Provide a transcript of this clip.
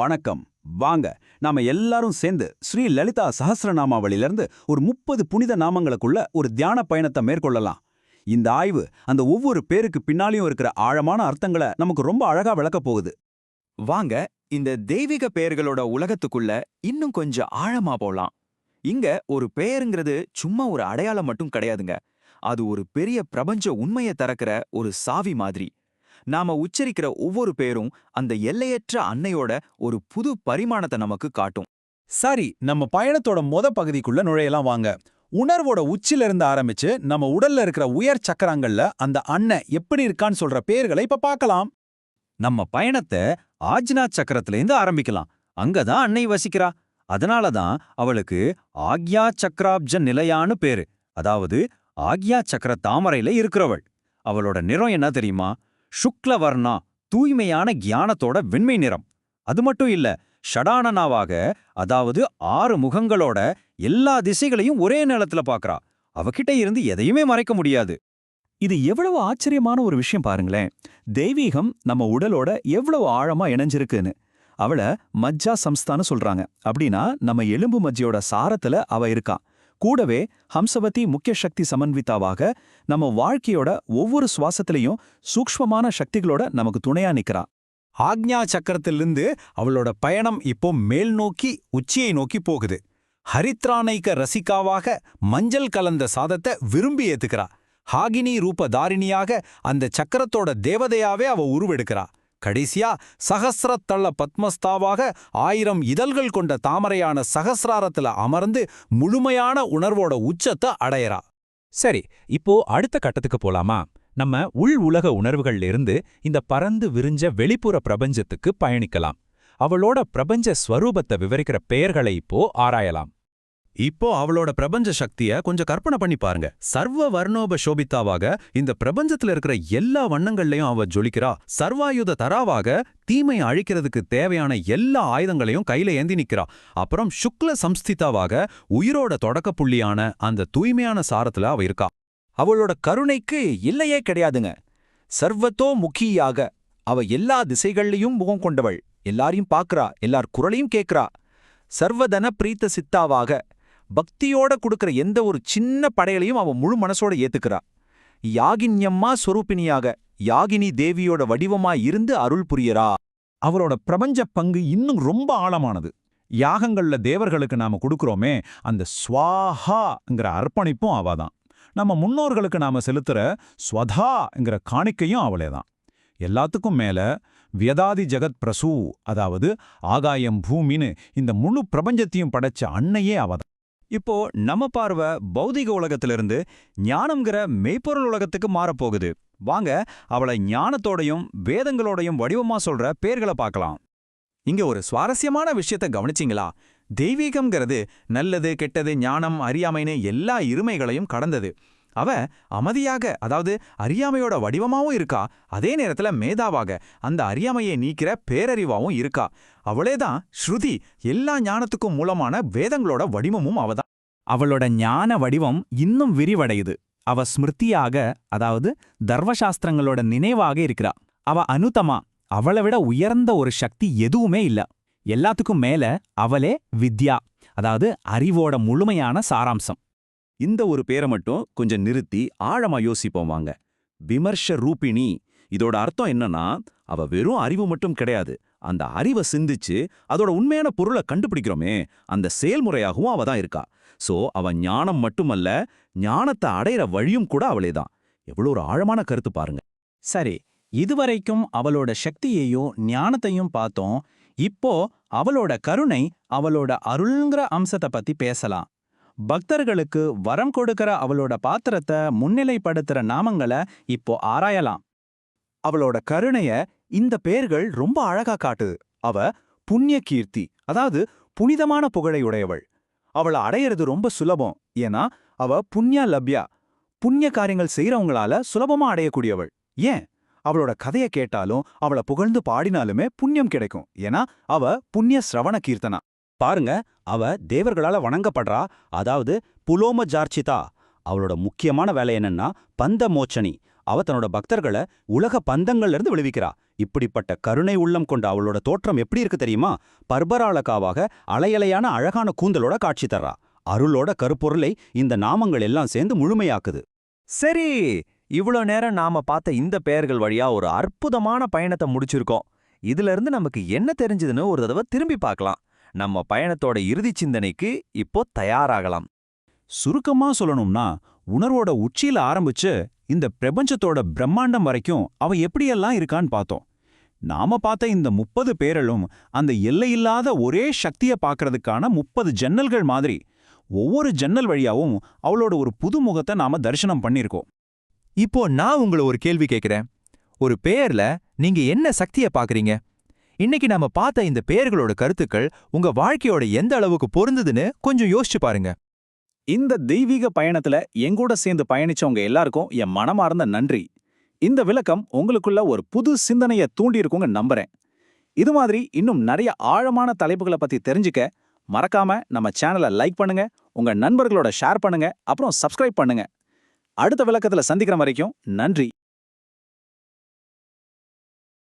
வணக்கம். வாங்க நாம எல்லாரும் சேர்ந்து ஸ்ரீ லலிதா சஹசிரநாமாவளியிலிருந்து ஒரு முப்பது புனித நாமங்களுக்குள்ள ஒரு தியான பயணத்தை மேற்கொள்ளலாம். இந்த ஆய்வு அந்த ஒவ்வொரு பேருக்கு பின்னாலையும் இருக்கிற ஆழமான அர்த்தங்களை நமக்கு ரொம்ப அழகா விளக்கப் போகுது. வாங்க இந்த தெய்வீக பெயர்களோட உலகத்துக்குள்ள இன்னும் கொஞ்சம் ஆழமா போலாம். இங்க ஒரு பெயருங்கிறது சும்மா ஒரு அடையாளம் மட்டும் கிடையாதுங்க. அது ஒரு பெரிய பிரபஞ்ச உண்மையை திறக்கிற ஒரு சாவி மாதிரி. நாம உச்சரிக்கிற ஒவ்வொரு பேரும் அந்த எல்லையற்ற அன்னையோட ஒரு புது பரிமாணத்தை நமக்கு காட்டும். சரி நம்ம பயணத்தோட மொத பகுதிக்குள்ள நுழையலாம் வாங்க. உணர்வோட உச்சில இருந்து ஆரம்பிச்சு நம்ம உடல்ல இருக்கிற உயர் சக்கரங்கள்ல அந்த அண்ணன் எப்படி இருக்கான்னு சொல்ற பேர்களை இப்ப பார்க்கலாம். நம்ம பயணத்தை ஆஜ்னா சக்கரத்திலேருந்து ஆரம்பிக்கலாம். அங்கதான் அன்னை வசிக்கிறா. அதனால தான் அவளுக்கு ஆக்யா சக்கராப்ஜ நிலையான்னு பேரு. அதாவது ஆக்யா சக்கர தாமரையில இருக்கிறவள். அவளோட நிறம் என்ன தெரியுமா? சுக்லவர்ணா தூய்மையான கியானத்தோட வெண்மை நிறம். அது மட்டும் இல்ல ஷடானனாவாக அதாவது ஆறு முகங்களோட எல்லா திசைகளையும் ஒரே நிலத்துல பாக்குறா. அவகிட்ட இருந்து எதையுமே மறைக்க முடியாது. இது எவ்வளவு ஆச்சரியமான ஒரு விஷயம் பாருங்களேன். தெய்வீகம் நம்ம உடலோட எவ்வளவு ஆழமா இணைஞ்சிருக்குன்னு. அவள மஜ்ஜா சம்ஸ்தான்னு சொல்றாங்க. அப்படின்னா நம்ம எலும்பு மஜ்ஜியோட சாரத்துல அவ இருக்கான் கூடவே ஹம்சவதி முக்கிய சக்தி சமன்விதாவாக நம்ம வாழ்க்கையோட ஒவ்வொரு சுவாசத்திலையும் சூக்ஷ்மமான சக்திகளோட நமக்கு துணையா நிக்கிறா. ஆக்ஞா சக்கரத்திலிருந்து அவளோட பயணம் இப்போ மேல் நோக்கி உச்சியை நோக்கி போகுது. ஹரித்ரானைக்க ரசிகாவாக மஞ்சள் கலந்த சாதத்தை விரும்பி ஏத்துக்கிறா. ஹாகினி ரூப தாரிணியாக அந்த சக்கரத்தோட தேவதையாவே அவ உருவெடுக்கிறா. கடைசியா சகசிரத்தள்ள பத்மஸ்தாவாக ஆயிரம் இதழ்கள் கொண்ட தாமரையான சகசிராரத்துல அமர்ந்து முழுமையான உணர்வோட உச்சத்தை அடையறா. சரி இப்போ அடுத்த கட்டத்துக்கு போலாமா? நம்ம உள் உலக உணர்வுகள்ல இருந்து இந்த பறந்து விரிஞ்ச வெளிப்புற பிரபஞ்சத்துக்கு பயணிக்கலாம். அவளோட பிரபஞ்ச ஸ்வரூபத்தை விவரிக்கிற பெயர்களை இப்போ ஆராயலாம். இப்போ அவளோட பிரபஞ்ச சக்திய கொஞ்சம் கற்பனை பண்ணி பாருங்க. சர்வ வர்ணோப சோபித்தாவாக இந்த பிரபஞ்சத்துல இருக்கிற எல்லா வண்ணங்கள்லயும் அவ ஜொலிக்கிறா. சர்வாயுத தராவாக தீமை அழிக்கிறதுக்கு தேவையான எல்லா ஆயுதங்களையும் கையில ஏந்தி நிக்கிறா. அப்புறம் சுக்ல சம்ஸ்திதாவாக உயிரோட தொடக்க புள்ளியான அந்த தூய்மையான சாரத்துல அவ இருக்கா. அவளோட கருணைக்கு இல்லையே கிடையாதுங்க. சர்வத்தோ முக்கியாக அவ எல்லா திசைகள்லயும் முகம் கொண்டவள். எல்லாரையும் பார்க்கறா எல்லார் குரலையும் கேட்கறா சர்வதன பிரீத்த சித்தாவாக பக்தியோட கொடுக்கிற எந்த ஒரு சின்ன படையலையும் அவ முழு மனசோட ஏத்துக்கிறா. யாகின்யம்மா ஸ்வரூபிணியாக யாகினி தேவியோட வடிவமா இருந்து அருள் புரியறா. அவரோட பிரபஞ்ச பங்கு இன்னும் ரொம்ப ஆழமானது. யாகங்கள்ல தேவர்களுக்கு நாம கொடுக்கறோமே அந்த ஸ்வாஹாங்கிற அர்ப்பணிப்பும் அவதான். நம்ம முன்னோர்களுக்கு நாம செலுத்துற ஸ்வதாங்கிற காணிக்கையும் அவளேதான். எல்லாத்துக்கும் மேல வியதாதி ஜெகத் பிரசூ அதாவது ஆகாயம் பூமின்னு இந்த முழு பிரபஞ்சத்தையும் படைச்ச அன்னையே அவதான். இப்போ நம்ம பார்வை பௌதிக உலகத்திலிருந்து ஞானம்ங்கிற மெய்ப்பொருள் உலகத்துக்கு மாறப்போகுது. வாங்க அவளை ஞானத்தோடையும் வேதங்களோடையும் வடிவமா சொல்ற பேர்களை பார்க்கலாம். இங்க ஒரு சுவாரஸ்யமான விஷயத்தை கவனிச்சிங்களா? தெய்வீகம்ங்கிறது நல்லது கெட்டது ஞானம் அறியாமைன்னு எல்லா இருமைகளையும் கடந்தது. அவ அமைதியாக அதாவது அறியாமையோட வடிவமாவும் இருக்கா அதே நேரத்துல மேதாவாக அந்த அறியாமையை நீக்கிற பேரறிவாவும் இருக்கா. அவளேதான் ஸ்ருதி எல்லா ஞானத்துக்கும் மூலமான வேதங்களோட வடிவமும் அவதான். அவளோட ஞான வடிவம் இன்னும் விரிவடையுது. அவ ஸ்மிருதியாக அதாவது தர்வசாஸ்திரங்களோட நினைவாக இருக்கிறா. அவ அனுதமா அவளை விட உயர்ந்த ஒரு சக்தி எதுவுமே இல்ல. எல்லாத்துக்கும் மேல அவளே வித்யா அதாவது அறிவோட முழுமையான சாராம்சம். இந்த ஒரு பேரை மட்டும் கொஞ்சம் நிறுத்தி ஆழமா யோசிப்போம் வாங்க. விமர்ஷ ரூபிணி. இதோட அர்த்தம் என்னன்னா அவ வெறும் அறிவு மட்டும் கிடையாது. அந்த அறிவை சிந்திச்சு அதோட உண்மையான பொருளை கண்டுபிடிக்கிறோமே அந்த செயல்முறையாகவும் அவ தான் இருக்கா. சோ அவ ஞானம் மட்டுமல்ல ஞானத்தை அடையிற வழியும் கூட அவளே தான். எவ்வளோ ஒரு ஆழமான கருத்து பாருங்க. சரி இதுவரைக்கும் அவளோட சக்தியையும் ஞானத்தையும் பார்த்தோம். இப்போ அவளோட கருணை அவளோட அருள்ங்கிற அம்சத்தை பத்தி பேசலாம். பக்தர்களுக்கு வரம் கொடுக்கிற அவளோட பாத்திரத்தை முன்னிலைப்படுத்துற நாமங்களை இப்போ ஆராயலாம். அவளோட கருணைய இந்த பெயர்கள் ரொம்ப அழகா காட்டுது. அவ புண்ணிய கீர்த்தி அதாவது புனிதமான புகழை உடையவள் அவளை அடையிறது ரொம்ப சுலபம். ஏன்னா அவ புண்ணியா லப்யா புண்ணிய காரியங்கள் செய்யறவங்களால சுலபமா அடையக்கூடியவள். ஏன்? அவளோட கதைய கேட்டாலும் அவளை புகழ்ந்து பாடினாலுமே புண்ணியம் கிடைக்கும். ஏன்னா அவ புண்ணிய சிரவண கீர்த்தனா. பாருங்க அவ தேவர்களால வணங்கப்படுறா. அதாவது புலோம ஜார்ச்சிதா அவளோட முக்கியமான வேலை என்னன்னா பந்த மோச்சனி அவ தன்னோட பக்தர்களை உலக பந்தங்கள்ல இருந்து இப்படிப்பட்ட கருணை உள்ளம் கொண்ட அவளோட தோற்றம் எப்படி இருக்கு தெரியுமா? பர்பராளக்காவாக அலையலையான அழகான கூந்தலோட காட்சி தர்றா. அருளோட கருப்பொருளை இந்த நாமங்கள் எல்லாம் சேர்ந்து முழுமையாக்குது. சரி இவ்வளோ நேரம் நாம பார்த்த இந்த பெயர்கள் வழியா ஒரு அற்புதமான பயணத்தை முடிச்சிருக்கோம். இதுல இருந்து நமக்கு என்ன தெரிஞ்சதுன்னு ஒரு தடவை திரும்பி பார்க்கலாம். நம்ம பயணத்தோட இறுதி சிந்தனைக்கு இப்போ தயாராகலாம். சுருக்கமா சொல்லணும்னா உணர்வோட உச்சியில ஆரம்பிச்சு இந்த பிரபஞ்சத்தோட பிரம்மாண்டம் வரைக்கும் அவ எப்படியெல்லாம் இருக்கான்னு பார்த்தோம். நாம பார்த்த இந்த முப்பது பேரலும் அந்த எல்லையில்லாத ஒரே சக்திய பார்க்கறதுக்கான முப்பது ஜன்னல்கள் மாதிரி ஒவ்வொரு ஜன்னல் வழியாவும் அவளோட ஒரு புது முகத்தை நாம தரிசனம் பண்ணியிருக்கோம். இப்போ நான் உங்களை ஒரு கேள்வி கேட்கிறேன். ஒரு பெயர்ல நீங்க என்ன சக்தியை பாக்குறீங்க இன்னைக்கு நாம பார்த்த இந்த பெயர்களோட கருத்துக்கள் உங்க வாழ்க்கையோட எந்த அளவுக்கு பொருந்ததுன்னு கொஞ்சம் யோசிச்சு பாருங்க. இந்த தெய்வீக பயணத்துல எங்கூட சேர்ந்து பயணிச்சவங்க எல்லாருக்கும் என் மனமார்ந்த நன்றி. இந்த விளக்கம் உங்களுக்குள்ள ஒரு புது சிந்தனையை தூண்டியிருக்குங்க நம்புறேன். இது மாதிரி இன்னும் நிறைய ஆழமான தலைப்புகளை பத்தி தெரிஞ்சுக்க மறக்காம நம்ம சேனலை லைக் பண்ணுங்க உங்க நண்பர்களோட ஷேர் பண்ணுங்க அப்புறம் சப்ஸ்கிரைப் பண்ணுங்க. அடுத்த விளக்கத்துல சந்திக்கிற வரைக்கும் நன்றி.